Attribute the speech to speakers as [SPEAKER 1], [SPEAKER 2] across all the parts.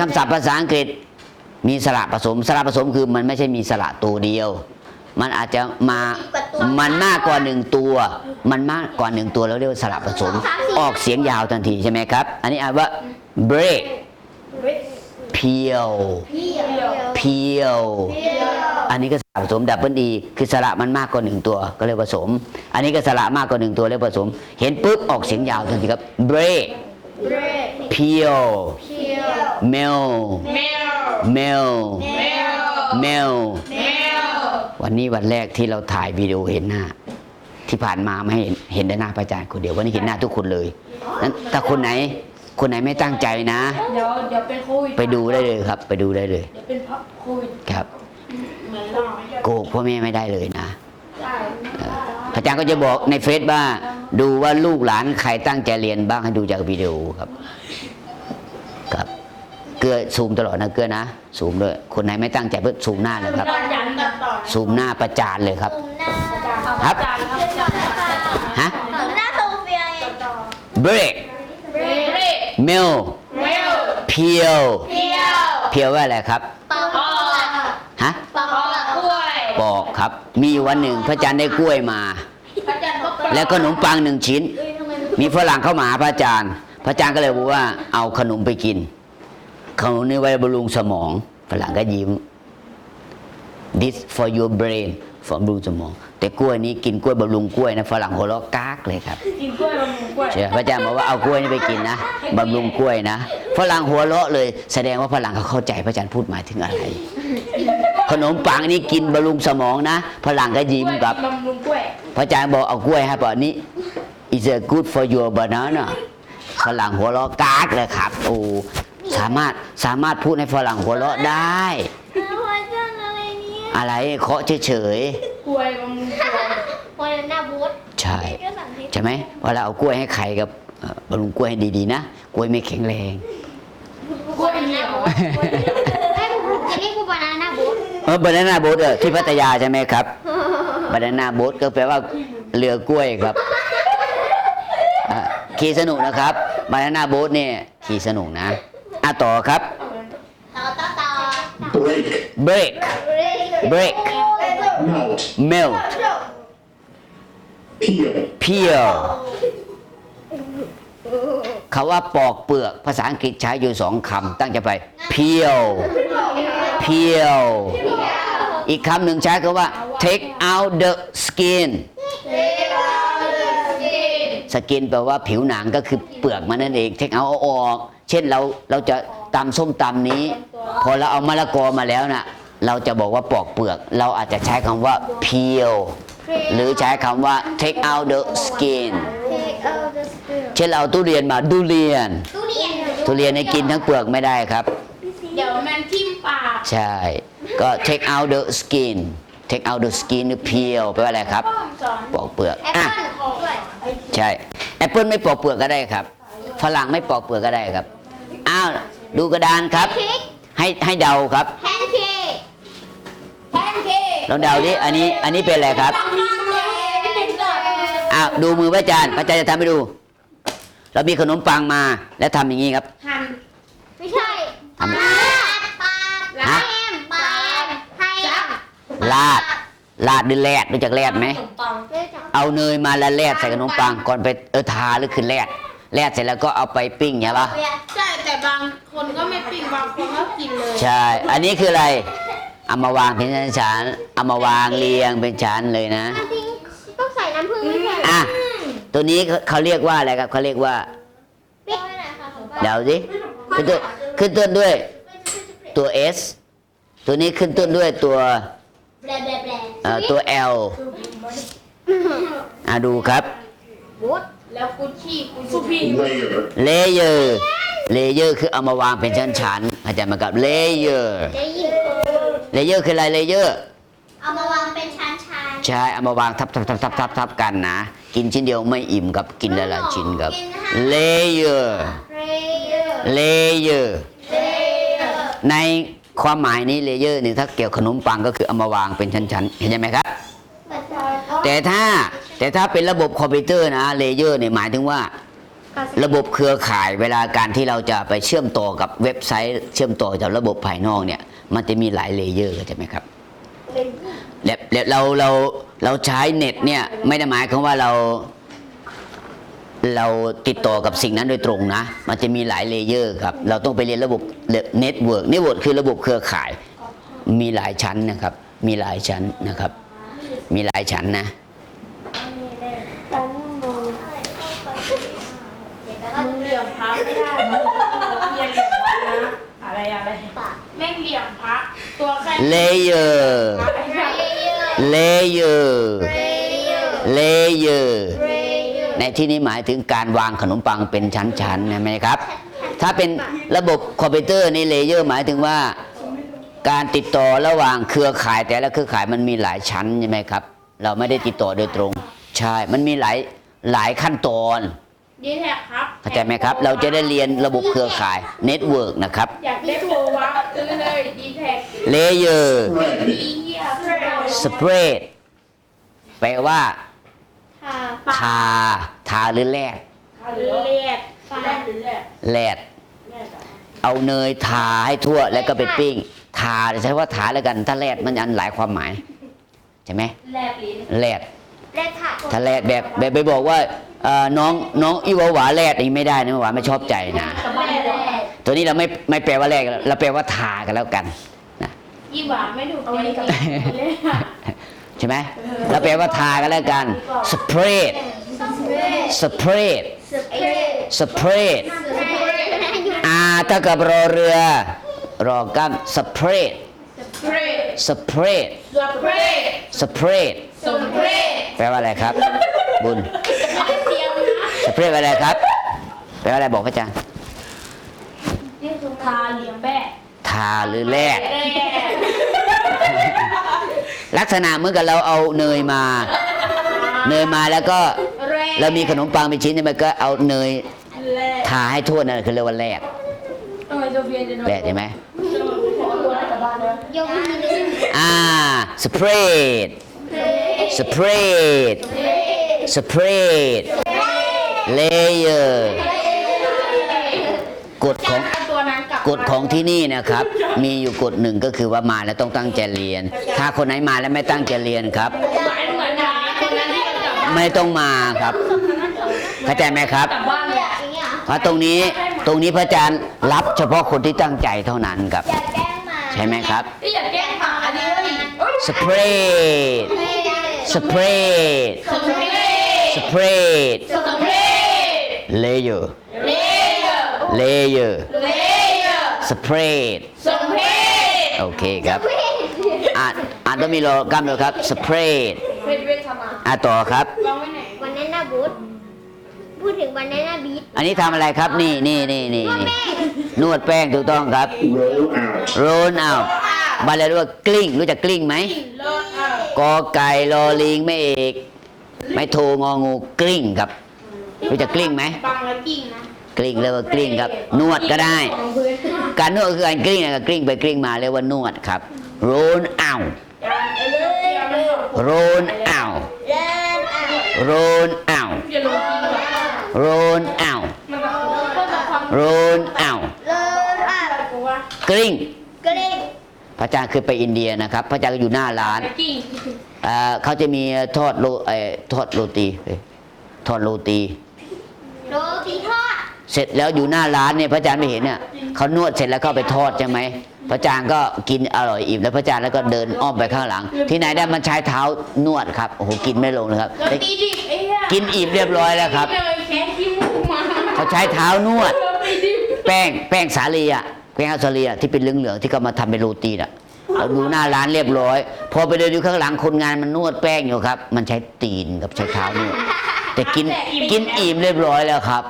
[SPEAKER 1] คำศัพท์ภาษาอังกฤษมีสระผสมสระผสมคือมันไม่ใช่มีสระตัวเดียว มันอาจจะมามันมากกว่าหนึ่งตัว มันมากกว่าหนึ่งตัวแล้วเรียกว่าสระผสม ออกเสียงยาวทันทีใช่ไหมครับ อันนี้อ่านว่า break เพียวเพียว อันนี้ก็สระผสมดับเบิลดีคือสระมันมากกว่าหนึ่งตัวก็เรียกผสม อันนี้ก็สระมากกว่าหนึ่งตัวเรียกผสม เห็นปุ๊บออกเสียงยาวทันทีครับ break เพียว mel mel mel วันนี้วันแรกที่เราถ่ายวิดีโอเห็นหน้า ที่ผ่านมาไม่เห็นเห็นแต่หน้าพระอาจารย์คนเดียววันนี้เห็นหน้าทุกคนเลยนั้นถ้าคนไหนคนไหนไม่ตั้งใจนะ
[SPEAKER 2] เดี๋ยวเดี๋ยวเป็นโควิด
[SPEAKER 1] ไปดูได้เลยครับ ไปดูได้เลย
[SPEAKER 2] เดี๋ยวเป็นเพราะโควิด
[SPEAKER 1] ครับ
[SPEAKER 2] เหมือนเรา
[SPEAKER 1] โกหกพ่อแม่ไม่ได้เลยนะ
[SPEAKER 2] ได้
[SPEAKER 1] พระอาจารย์ก็จะบอกในเฟซว่า ดูว่าลูกหลานใครตั้งใจเรียนบ้างให้ดูจากวิดีโอครับครับ เกลือซูมตลอดนะเกลือนะซูมด้วยคนไหนไม่ตั้งใจเพื่อซูมหน้าเลยครับ
[SPEAKER 2] ตอนยันตัดต่อ
[SPEAKER 1] ซูมหน้าประจานเลยครับ ครับ
[SPEAKER 2] อาจารย์ครับ
[SPEAKER 1] ฮะ
[SPEAKER 3] หน้าโซเฟียไง
[SPEAKER 1] break
[SPEAKER 2] เบรก
[SPEAKER 1] mel
[SPEAKER 2] เร็ว
[SPEAKER 1] เพียว
[SPEAKER 2] เที่ยว
[SPEAKER 1] เพียวว่าอะไรครับ
[SPEAKER 3] ปอก
[SPEAKER 2] ปอก
[SPEAKER 1] ฮะ
[SPEAKER 3] ปอก
[SPEAKER 2] ปอกกล้วย
[SPEAKER 1] บอกครับ มีวันหนึ่งพระอาจารย์ได้กล้วยมา
[SPEAKER 2] อาจารย์ก็ปอก
[SPEAKER 1] แล้วก็ขนมปังหนึ่งชิ้น
[SPEAKER 3] เอ้ยทำไมมัน
[SPEAKER 1] มีฝรั่งเข้ามาหาพระอาจารย์ พระอาจารย์ก็เลยบอกว่าเอาขนมไปกิน ขนมนี่ไว้บำรุงสมองฝรั่งก็ยิ้ม this for your brain บำรุงสมอง แต่กล้วยนี้กินกล้วยบำรุงกล้วยนะฝรั่งหัวเราะกากเลยครับ
[SPEAKER 2] กินกล้วยบำรุงกล้วย
[SPEAKER 1] เชื่อพระอาจารย์บอกว่าเอากล้วยนี่ไปกินนะบำรุงกล้วยนะฝรั่งหัวเราะเลย แสดงว่าฝรั่งเขาเข้าใจพระอาจารย์พูดหมายถึงอะไร ขนมปังนี่กินบำรุงสมองนะฝรั่งก็ยิ้มครับ
[SPEAKER 2] บำรุงกล้วย
[SPEAKER 1] พระอาจารย์บอกเอากล้วยให้ป่ะนี้ is a good for your banana ฝรั่งหัวเราะกากเลยครับโอ้ สามารถสามารถพูดให้ฝรั่งหัวเราะได้
[SPEAKER 3] เอาไว้เรื่องอะไรเนี่ย
[SPEAKER 1] อะไรเคาะเฉย
[SPEAKER 2] กล้วยบำรุงกล้วย
[SPEAKER 3] โอ้ยหน้าบูธ
[SPEAKER 1] ๆใช่
[SPEAKER 3] ก็สั่งให้
[SPEAKER 1] ใช่ไหมเวลาเอากล้วยให้ใครกับบำรุงกล้วยให้ดีๆนะกล้วยไม่แข็งแรง
[SPEAKER 2] กล้วยเหนียว
[SPEAKER 3] ให้กูจะเรียกกูบานาน่าบูธ
[SPEAKER 1] เออบานาน่าโบ๊ทเออที่พัทยาใช่ไหมครับบานาน่าโบ๊ทก็แปลว่าเรือกล้วยครับอะขี่สนุกนะครับบานาน่าโบ๊ทเนี่ยขี่สนุกนะอะ ต่อครับ
[SPEAKER 3] ต่อต่อต่อ
[SPEAKER 4] break,
[SPEAKER 1] break break
[SPEAKER 4] melt,
[SPEAKER 1] melt
[SPEAKER 4] peel,
[SPEAKER 1] peel คาว่าปอกเปลือกภาษาอังกฤษใช้อยู่สองคำตั้งใจไป peel peel อีกคำหนึ่งใช้คำว่า take out the skin สกินแปลว่าผิวหนังก็คือเปลือกมันนั่นเอง take out เอาออก เช่นเราเราจะตำส้มตำนี้ พอเราเอามะละกอมาแล้วน่ะเราจะบอกว่าปอกเปลือก เราอาจจะใช้คำว่า peel หรือใช้คำว่า take out the skin
[SPEAKER 3] Take out the spill
[SPEAKER 1] เช่นเราเอาทุเรียนมาดูเรียน
[SPEAKER 3] ตู้เรียน
[SPEAKER 1] ทุเรียนให้กินทั้งเปลือกไม่ได้ครับ
[SPEAKER 2] เดี๋ยวมันทิ่มปาก
[SPEAKER 1] ใช่ ก็ take out the skin take out the skin หรือ peel แปลว่าอะไรครับ
[SPEAKER 2] สอน
[SPEAKER 1] ปอกเปลือก
[SPEAKER 3] แอป
[SPEAKER 1] อะ
[SPEAKER 3] เปิ้ลด้วย
[SPEAKER 1] ใช่แอปเปิลไม่ปอกเปลือกก็ได้ครับฝรั่งไม่ปอกเปลือกก็ได้ครับอ้าวดูกระดานครับ
[SPEAKER 3] เค้ก
[SPEAKER 1] ให้ให้เดาครับ
[SPEAKER 3] แพนเค้กแพนเค้ก
[SPEAKER 1] ลองเดาดิอันนี้อันนี้เป็นอะไรครับอ้าวดูมือพระอาจารย์พระอาจารย์จะทำให้ดู เรามีขนมปังมาแล้วทำอย่างนี้ครับ
[SPEAKER 2] หั่น
[SPEAKER 3] ไม่ใช่
[SPEAKER 1] ทำ
[SPEAKER 3] ปาดปาด
[SPEAKER 1] ฮะ
[SPEAKER 3] แฮมปาดให้
[SPEAKER 1] ลาด ลาดหรือแลดรู้จักแลดไหม
[SPEAKER 2] ขนมปัง
[SPEAKER 1] เอาเนยมาแล้วแลดใส่ขนมปังก่อนไปเออทาหรือคือแลดแลดเสร็จแล้วก็เอาไปปิ้งใช่ปะ
[SPEAKER 2] ใช่แต่บางคนก็ไม่ปิ้งบางคนก็กินเลย
[SPEAKER 1] ใช่ อันนี้คืออะไรเอามาวางเป็นชั้นๆเอามาวางเรียงเป็นชั้นเลยนะ
[SPEAKER 3] จริงต้องใส่น้ำผึ้งไม่ใช่
[SPEAKER 1] อะ ตัวนี้เขาเขาเรียกว่าอะไรครับเขาเรียกว่า
[SPEAKER 3] ปิ๊กไม่ไหนคะของป้า
[SPEAKER 1] เดาสิขึ้นต้นขึ้นต้นด้วยตัว S ตัวนี้ขึ้นต้นด้วยตัว อ่อตัว L อะดูครับ
[SPEAKER 3] บูธ
[SPEAKER 2] แล้วกุชชี่กุชชี่
[SPEAKER 4] layer,
[SPEAKER 1] เลเยอร์เลเยอร์คือเอามาวางเป็นชั้นๆอาจารย์มากับเลเยอร์
[SPEAKER 3] ได้ยิน
[SPEAKER 1] เลเยอร์คืออะไรเลเยอร์
[SPEAKER 3] เอามาวางเป็นชั้นชั้น
[SPEAKER 1] ใช่เอามาวางทับทับทับทับทับทับกันนะ กินชิ้นเดียวไม่อิ่มครับกินหลายๆชิ้นครับเลเยอร์
[SPEAKER 3] เรเยอร์
[SPEAKER 1] เลเยอร์
[SPEAKER 3] เรเยอร์
[SPEAKER 1] ใน ความหมายนี้เลเยอร์นี่ถ้าเกี่ยวขนมปังก็คือเอามาวางเป็นชั้นๆ เห็นไหมครับ แต่ถ้าแต่ถ้าเป็นระบบคอมพิวเตอร์นะเลเยอร์เนี่ยหมายถึงว่า ระบบเครือข่ายเวลาการที่เราจะไปเชื่อมต่อกับเว็บไซต์เชื่อมต่อกับระบบภายนอกเนี่ย มันจะมีหลายเลเยอร์ใช่ไหมครับและและเราเราเราใช้เน็ตเนี่ยไม่ได้หมายความว่าเรา เราติดต่อกับสิ่งนั้นโดยตรงนะ มันจะมีหลายเลเยอร์ครับ เราต้องไปเรียนระบบเน็ตเวิร์กเน็ตเวิร์กคือระบบเครือข่าย มีหลายชั้นนะครับ มีหลายชั้นนะครับ มีหลายชั้นนะ
[SPEAKER 2] มึงเหลี่ยมพระไม่ได้มึงเหลี่ยมพระนะอะไรอะไรแม่งเหลี่ยมพระตัวแค่
[SPEAKER 1] เลเยอร์
[SPEAKER 2] พระไอ้พระ
[SPEAKER 1] เลเยอร์เลเยอร์ ในที่นี้หมายถึงการวางขนมปังเป็นชั้นๆใช่ไหมครับ ถ้าเป็นระบบคอมพิวเตอร์นี่เลเยอร์หมายถึงว่าการติดต่อระหว่างเครือข่ายแต่ละเครือข่ายมันมีหลายชั้นใช่ไหมครับ เราไม่ได้ติดต่อโดยตรง ใช่ มันมีหลายหลายขั้นตอน
[SPEAKER 2] ดีแท็กครับ
[SPEAKER 1] เข้าใจไหมครับ เราจะได้เรียนระบบเครือข่ายเน็ตเวิร์กนะครับ
[SPEAKER 2] อยากได้โปรวะซื้อเลยดีแท็ก
[SPEAKER 1] เลเยอร์
[SPEAKER 4] Spread.
[SPEAKER 2] ดีเหี้ยเพื่อน
[SPEAKER 1] สเปรดแปลว่า ทาทาหรือแลด
[SPEAKER 2] หรือเลียดแรกหรือแรก
[SPEAKER 1] แลด
[SPEAKER 2] แรกอะ
[SPEAKER 1] เอาเนยทาให้ทั่วแล้วก็ไปปิ้ง ทาใช้ว่าทาแล้วกันถ้าแลดมันอันหลายความหมายใช่ไหม
[SPEAKER 2] แรกลิ้น
[SPEAKER 1] แลด
[SPEAKER 3] เลขค่ะ
[SPEAKER 1] ถ้าแลดแบบแบบไปบอกว่าเอ่อน้องน้องอีหวาหวาแลดนี่ไม่ได้นะหวาไม่ชอบใจนะ
[SPEAKER 2] กับแม่แรก
[SPEAKER 1] ตัวนี้เราไม่ไม่แปลว่าแลดเราแปลว่าทากันแล้วกันนะ
[SPEAKER 2] ยี่หวาไม่ถูกใจจริงเลยอะ
[SPEAKER 1] ใช่ไหมเราแปลว่าทากันแล้วกันสเปรดสเปรด
[SPEAKER 3] สเปรย์
[SPEAKER 1] สเปรดอาเท่ากับรอเรือ รอกั้มสเปรด
[SPEAKER 2] สเปรย์
[SPEAKER 1] สเปรด
[SPEAKER 2] สเปรย์
[SPEAKER 1] สเปรด
[SPEAKER 2] สเปรย์
[SPEAKER 1] แปลว่าอะไรครับ บุญ
[SPEAKER 2] เตรียมนะ
[SPEAKER 1] สเปรดแปลว่าอะไรครับ แปลว่าอะไรบอกพระอาจารย์
[SPEAKER 2] ทาเหลี่ยมแบะ
[SPEAKER 1] ทาหรือแลก
[SPEAKER 2] แรก
[SPEAKER 1] ลักษณะเหมือนกับเราเอาเนยมา เนยมาแล้วก็
[SPEAKER 2] แรก
[SPEAKER 1] เรามีขนมปังเป็นชิ้นใช่ไหมก็เอาเนย
[SPEAKER 2] แรก
[SPEAKER 1] ทาให้ทั่วนั่นคือเรียกว่าแลก
[SPEAKER 2] ทำไมโซเฟียจะนอน
[SPEAKER 1] แลกใช่ไหม
[SPEAKER 2] ขอตัวกลับบ้านนะ
[SPEAKER 3] ยกมือหนึ่ง
[SPEAKER 1] อ่าสเปรดสเปรดสเปรดเลเยอร์กฎของ
[SPEAKER 2] เอาตัวนั้น กลับ
[SPEAKER 1] กฎของที่นี่นะครับ มีอยู่กฎหนึ่งก็คือว่ามาแล้วต้องตั้งใจเรียน ถ้าคนไหนมาแล้วไม่ตั้งใจเรียนครับ
[SPEAKER 2] หมายเหมือนกันคนนั้นที่กลับ
[SPEAKER 1] ไม่ต้องมาครับเข้าใจไหมครับ
[SPEAKER 2] กลับบ้านเลย
[SPEAKER 3] อย่างเงี้ย
[SPEAKER 1] เพราะตรงนี้ตรงนี้พระอาจารย์รับเฉพาะคนที่ตั้งใจเท่านั้นครับ
[SPEAKER 3] อย่าแกล้งมา
[SPEAKER 1] ใช่ไหมครับ
[SPEAKER 2] ที่อยากแก้ปังอันนี้เลยเอ้ย
[SPEAKER 1] สเปรดสเปรด
[SPEAKER 2] สเปรย์
[SPEAKER 1] สเปรด
[SPEAKER 2] สเปรย์
[SPEAKER 1] เลเยอร์
[SPEAKER 2] เลเยอร์
[SPEAKER 1] เลเยอร์
[SPEAKER 2] เลเยอร์
[SPEAKER 1] สเปรด
[SPEAKER 2] สเปรย์
[SPEAKER 1] โอเคครับอ่านอ่านต้องมีโลกล้ามเลยครับสเปรด
[SPEAKER 2] เป็นเวทมา
[SPEAKER 1] อ่านต่อครับ
[SPEAKER 2] วางไว้ไหน
[SPEAKER 3] วันนั้นน่ะบูธพูดถึงวันนั้นน่ะบีท
[SPEAKER 1] อันนี้ทำอะไรครับนี่นี่นี่นี่นี่นวดแป้งถูกต้องครับ
[SPEAKER 4] Roll out.
[SPEAKER 1] โรนเอาบาลีเรียกว่ากลิ้ง รู้จักกลิ้งไหม
[SPEAKER 2] เลิศอะ
[SPEAKER 1] กอไก่ลอลิงไม่เอก ไม่โทงองูกลิ้งครับ รู้จักกลิ้งไหม
[SPEAKER 2] ปังแล้วกิ่งนะ
[SPEAKER 1] กลิ้งเรียกว่ากลิ้งครับ นวดก็ได้ การนวดคือการกลิ้งนะครับกลิ้งไปกลิ้งมาเรียกว่านวดครับโรนเอา
[SPEAKER 2] การเอ้ยเร็ว
[SPEAKER 1] โรนเอาโรนเอา
[SPEAKER 2] อย่าลงกินหรอก
[SPEAKER 1] โรนเอา
[SPEAKER 2] มันก็เพิ่มควา
[SPEAKER 1] โรนเอา
[SPEAKER 3] เดินอะ
[SPEAKER 2] กูว่าก
[SPEAKER 1] ลิ้ง
[SPEAKER 3] กลิ้ง
[SPEAKER 1] พระอาจารย์เคยไปอินเดียนะครับ พระอาจารย์ก็อยู่หน้าร้านเขาจะมีทอดโรทอดโรตีทอดโรตี เสร็จแล้วอยู่หน้าร้านเนี่ยพระอาจารย์ไม่เห็นเนี่ยเขานวดเสร็จแล้วก็เอาไปทอดใช่ไหมพระอาจารย์ก็กินอร่อยอิ่มแล้วพระอาจารย์แล้วก็เดินอ้อมไปข้างหลัง ที่ไหนได้มันใช้เท้านวดครับโอ้โหกินไม่ลงเลยครับ
[SPEAKER 2] โรตีดิบไอ้เหี้ย
[SPEAKER 1] กินอิ่มเรียบร้อยแล้วครับ
[SPEAKER 2] เลยแค่ขี้มูกมา
[SPEAKER 1] เขาใช้เท้านวด
[SPEAKER 2] โรตีดิบ
[SPEAKER 1] แป้งแป้งสาลีอะแป้งสาลีอะที่เป็นเหลืองๆที่เขามาทำเป็นโรตีน่ะเอาดูหน้าร้านเรียบร้อย พอไปเดินดูข้างหลังคนงานมันนวดแป้งอยู่ครับ มันใช้ตีนกับใช้เท้านวดแต่กินกินอิ่มเรียบร้อยแล้วครับ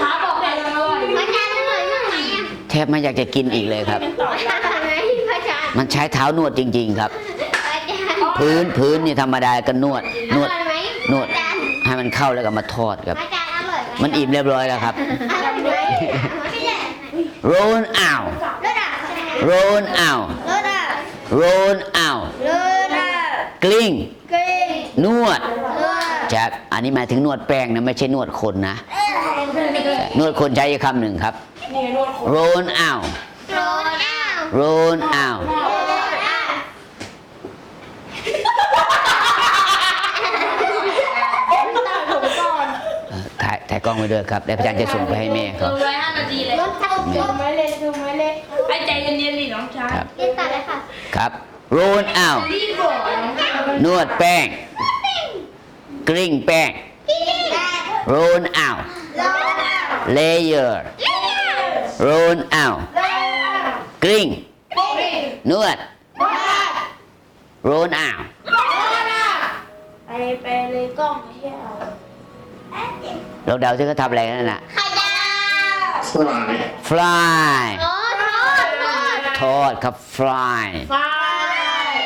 [SPEAKER 2] ขาบอกแต่อร่อย
[SPEAKER 3] พระอาจารย์อร่อยมากไหมอะ
[SPEAKER 1] แทบไม่อยากจะกินอีกเลยครับ
[SPEAKER 2] เป็นต่อ
[SPEAKER 3] อร่อยไหมพระอาจารย์
[SPEAKER 1] มันใช้เท้านวดจริง ๆ ครับ
[SPEAKER 3] พระอาจารย์
[SPEAKER 1] พื้นพื้นนี่ธรรมดาก็นวด
[SPEAKER 3] อน
[SPEAKER 1] วด
[SPEAKER 3] ร่อยไหม
[SPEAKER 1] นวด
[SPEAKER 3] อาจารย์
[SPEAKER 1] ให้มันเข้าแล้วก็มาทอดครับ
[SPEAKER 3] พระอาจารย์อร่อยไหม
[SPEAKER 1] มันอิ่มเรียบร้อยแล้วครับ
[SPEAKER 3] อร่อยไหมไม่ใช่
[SPEAKER 1] โรนอ้าว
[SPEAKER 3] รถอะ
[SPEAKER 1] โรนอ้าว
[SPEAKER 3] รถอะ
[SPEAKER 1] โรนอ้าว
[SPEAKER 3] รถอะ
[SPEAKER 1] กลิ้ง
[SPEAKER 3] กลิ้ง
[SPEAKER 1] นวด
[SPEAKER 3] รถ
[SPEAKER 1] ชจะอันนี้หมายถึงนวดแป้งนะไม่ใช่นวดคนนะนวดคนใช้อีกคำหนึ่งครับ
[SPEAKER 2] นี่ไงนวดคน
[SPEAKER 1] roll out
[SPEAKER 3] โรนอ้าว
[SPEAKER 1] roll out
[SPEAKER 3] โรนอ้าว
[SPEAKER 2] ผมตัดผมก่อน
[SPEAKER 1] เอ่อถ่ายถ่ายกล้องไว้ด้วยครับแล้วพระอาจารย์จะส่งไปให้แม่เขา
[SPEAKER 2] ลงไว้ห้านาทีเลย
[SPEAKER 3] รถเท่า
[SPEAKER 2] ล
[SPEAKER 3] เดิม
[SPEAKER 2] งไว้เลยลงไว้เลยไอ้ใจเย็นๆดิน้องชาย
[SPEAKER 1] ครับ
[SPEAKER 3] เรียนตัดเลยค่ะ
[SPEAKER 1] ครับ roll out
[SPEAKER 2] รีบบอกน้องชาย
[SPEAKER 1] นวดแป้ง กลิ้งแป้ง roll out
[SPEAKER 3] โรนอ้าว
[SPEAKER 1] layer roll out กลิ้งนวด roll out
[SPEAKER 2] ไปไปเลยกล้องไม่ใช่เอา
[SPEAKER 1] เราเดาที่เขาทำอะไรกันนั่นน่ะ
[SPEAKER 3] ไข่ดาว
[SPEAKER 4] fly,
[SPEAKER 1] fly
[SPEAKER 3] โอ้โทษโทษ
[SPEAKER 1] ทอดครับ fly
[SPEAKER 2] ไฟ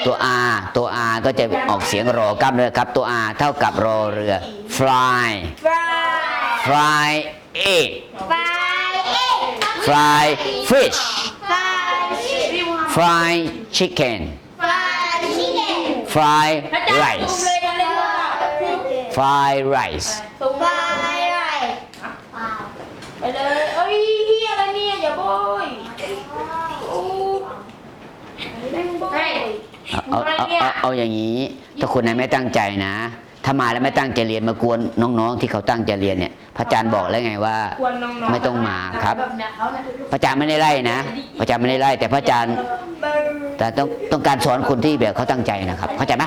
[SPEAKER 1] ตัว R ตัว R ก็จะออกเสียงรอกล้ามเนื้อครับ ตัว R เท่ากับรอเรือ fly
[SPEAKER 2] ไฟ
[SPEAKER 1] fly egg
[SPEAKER 3] ไฟเอ๊ะ
[SPEAKER 1] fly fish
[SPEAKER 3] ไฟ
[SPEAKER 2] รีบ
[SPEAKER 1] fry chicken
[SPEAKER 3] ไฟชิคเก้น
[SPEAKER 1] fry
[SPEAKER 2] พระเจ้า
[SPEAKER 1] rice
[SPEAKER 2] ซูมเลยกันเลยว่า
[SPEAKER 1] fry rice
[SPEAKER 2] ซูม
[SPEAKER 3] ไฟ
[SPEAKER 2] ไป
[SPEAKER 3] อะไร
[SPEAKER 2] ไปเลยเอ้ยเฮียอะไรเนี่ยอย่าโบยโอ้แม่งโบย
[SPEAKER 1] เอาเอาเอาเอาเอาอย่างนี้ ถ้าคนไหนไม่ตั้งใจนะ ถ้ามาแล้วไม่ตั้งใจเรียนมากวนน้องๆ ที่เขาตั้งใจเรียนเนี่ย พระอาจารย์บอกแล้วไงว่า
[SPEAKER 2] ควรน้องๆ
[SPEAKER 1] ไม่ต้องมาครับ
[SPEAKER 2] แบบเนี้ยเขาเนี่ย
[SPEAKER 1] พระอาจารย์ไม่ได้ไล่นะ พระอาจารย์ไม่ได้ไล่ แต่พระอาจารย์แต่ต้องต้องการสอนคนที่แบบเขาตั้งใจนะครับ เข้าใจไหม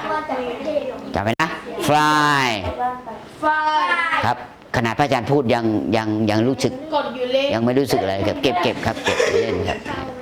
[SPEAKER 1] จำไว้นะ fly
[SPEAKER 2] ไฟ
[SPEAKER 1] ครับ ขนาดพระอาจารย์พูดยังยังยังรู้สึก
[SPEAKER 2] กดอยู่เลย
[SPEAKER 1] ยังไม่รู้สึกอะไรครับ เก็บเก็บครับ เก็บเล่นครับ
[SPEAKER 3] ไ